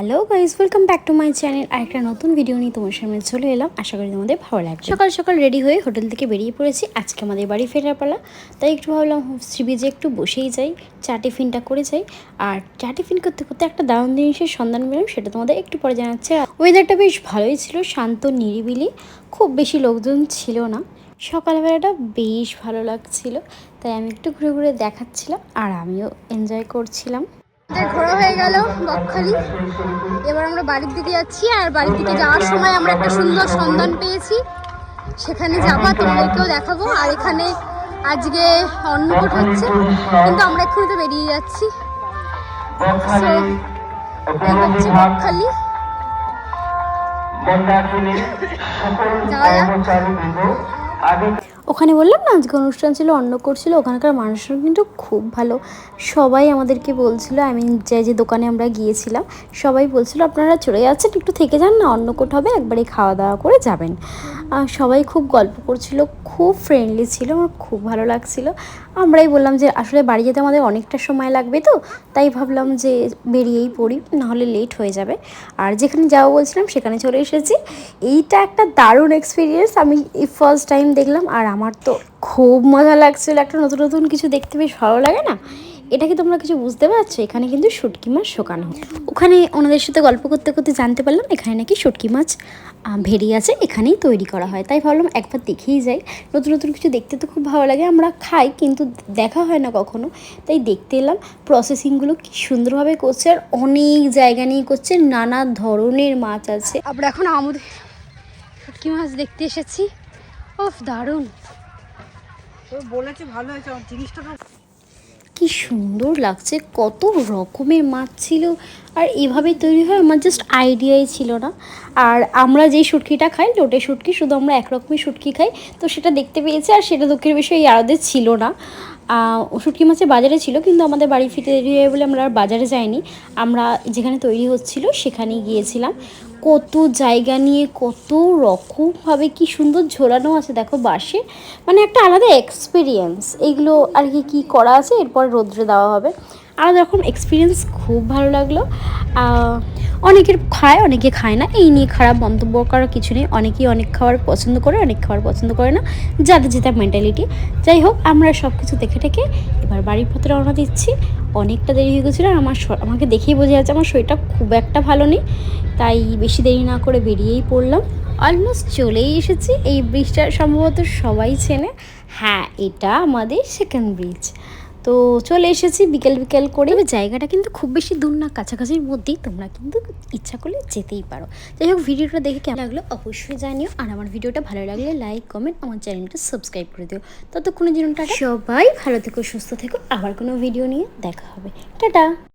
Hello guys welcome back to my channel আর একটা নতুন video নিয়ে তোমার সামনে চলে এলাম। আশা করি তোমাদের ভালো লাগবে। সকাল সকাল রেডি হয়ে হোটেল থেকে বেরিয়ে পড়েছি। আজকে আমাদের বাড়ি ফেরার পালা। তাই একটু ভাবলাম সি বিচে একটু বসেই যাই, চা টিফিনটা করে যাই। আর চা টিফিন করতে করতে একটা দারুণ জিনিসের সন্ধান পেলাম, সেটা তোমাদের একটু পরে জানাচ্ছে। ওয়েদারটা বেশ ভালোই ছিল, শান্ত, নিরিবিলি। খুব বেশি লোকজন ছিল না। সকালবেলাটা বেশ ভালো লাগছিল। তাই আমি একটু ঘুরে ঘুরে দেখাচ্ছিলাম, আর আমিও এনজয় করছিলাম। ঘোরা হয়ে গেল বকখালি। এবার আমরা বাড়ির দিকে যাচ্ছি আর বাড়ির দিকে যাওয়ার সময় আমরা একটা সুন্দর সন্ধান পেয়েছি। সেখানে যাবা তোমাদেরকেও দেখাবো। আর এখানে আজকে অন্নকূট হচ্ছে কিন্তু আমরা এক্ষুনি তো বেরিয়ে যাচ্ছি। হচ্ছে বকখালি। যাওয়া যাক। ওখানে বললাম না আজকে অনুষ্ঠান ছিল, অন্ন করছিল ওখানকার মানুষজন কিন্তু খুব ভালো। সবাই আমাদেরকে বলছিল আই মিন যে যে দোকানে আমরা গিয়েছিলাম, সবাই বলছিল, আপনারা চলে যাচ্ছেন, একটু থেকে যান না, অন্নকূট হবে একবারে খাওয়া দাওয়া করে যাবেন। সবাই খুব গল্প করছিল, খুব ফ্রেন্ডলি ছিল, আমার খুব ভালো লাগছিল। আমরাই বললাম যে, আসলে বাড়ি যেতে আমাদের অনেকটা সময় লাগবে তো, তাই ভাবলাম যে বেরিয়েই পড়ি, নাহলে লেট হয়ে যাবে। আর যেখানে যাব বলছিলাম, সেখানে চলে এসেছি। এইটা একটা দারুণ এক্সপিরিয়েন্স আমি ফার্স্ট টাইম দেখলাম, আর আমার তো খুব মজা লাগছিল, একটা নতুন নতুন কিছু দেখতে বেশ ভালো লাগে না? এটা কি তোমরা কিছু বুঝতে পারছ? এখানে কিন্তু শুটকি মাছ শোকানো হয়। ওখানে ওনাদের সাথে গল্প করতে করতে জানতে পারলাম এখানে নাকি শুটকি মাছ ভেড়ি আছে এখানেই তৈরি করা হয়। তাই ভাবলাম একবার দেখেই যাই। নতুন নতুন কিছু দেখতে তো খুব ভালো লাগে আমরা খাই কিন্তু দেখা হয় না কখনো। তাই দেখতে এলাম প্রসেসিংগুলো কি সুন্দরভাবে করছে আর অনেক জায়গা নিয়ে করছে নানা ধরনের মাছ আছে। আমরা এখন আমাদের শুটকি মাছ দেখতে এসেছি। ওফ দারুণ। বলেছে ভালো হয়েছে জিনিসটা কি সুন্দর লাগছে, কত রকমের মাছ ছিল। আর এভাবে তৈরি হয়, আমার জাস্ট আইডিয়াই ছিল না। আর আমরা যেই শুটকিটা খাই, লোটে শুটকি, শুধু আমরা একরকমই শুটকি খাই, তো সেটা দেখতে পেয়েছি আর সেটা দুঃখের বিষয় আরদের ছিল না। শুটকি মাছের বাজারে ছিল, কিন্তু আমাদের বাড়ি ফিরে বলে আমরা আর বাজারে যাইনি। আমরা যেখানে তৈরি হচ্ছিল, সেখানেই গিয়েছিলাম। কত জায়গা নিয়ে কত রকমভাবে কি সুন্দর ঝোলানো আছে, দেখো বাসে মানে একটা আলাদা এক্সপিরিয়েন্স এগুলো আর কি, কী করা আছে, এরপর রোদ্রে দেওয়া হবে। আলাদা রকম এক্সপিরিয়েন্স খুব ভালো লাগল অনেকের খায়, অনেকে খায় না। এই নিয়ে খারাপ মন্তব্য করার কিছু নেই। অনেকেই অনেক খাবার পছন্দ করে, অনেক খাবার পছন্দ করে না। যাদের যেটা মেন্টালিটি যাই হোক, আমরা সব কিছু দেখে টেকে এবার বাড়ির পথে রওনা দিচ্ছি। অনেকটা দেরি হয়ে গেছিল আর আমার আমাকে দেখেই বোঝা যাচ্ছে আমার শরীরটা খুব একটা ভালো নেই। তাই বেশি দেরি না করে বেরিয়েই পড়লাম। অলমোস্ট চলেই এসেছি। এই ব্রিজটা সম্ভবত সবাই চেনে। হ্যাঁ এটা আমাদের সেকেন্ড ব্রিজ তো চলে এসেছি বিকেল বিকেল করে। ওই জায়গাটা কিন্তু খুব বেশি দূর না কাছাকাছির মধ্যেই তোমরা কিন্তু ইচ্ছা করলে যেতেই পারো। যাই হোক ভিডিওটা দেখে কেমন লাগল অবশ্যই জানিও। আর আমার ভিডিওটা ভালো লাগলে লাইক কমেন্ট আমার চ্যানেলটা সাবস্ক্রাইব করে দিও। ততক্ষণের জন্য টাটা। সবাই ভালো থেকো সুস্থ থেকো। আবার কোনো ভিডিও নিয়ে দেখা হবে। টাটা।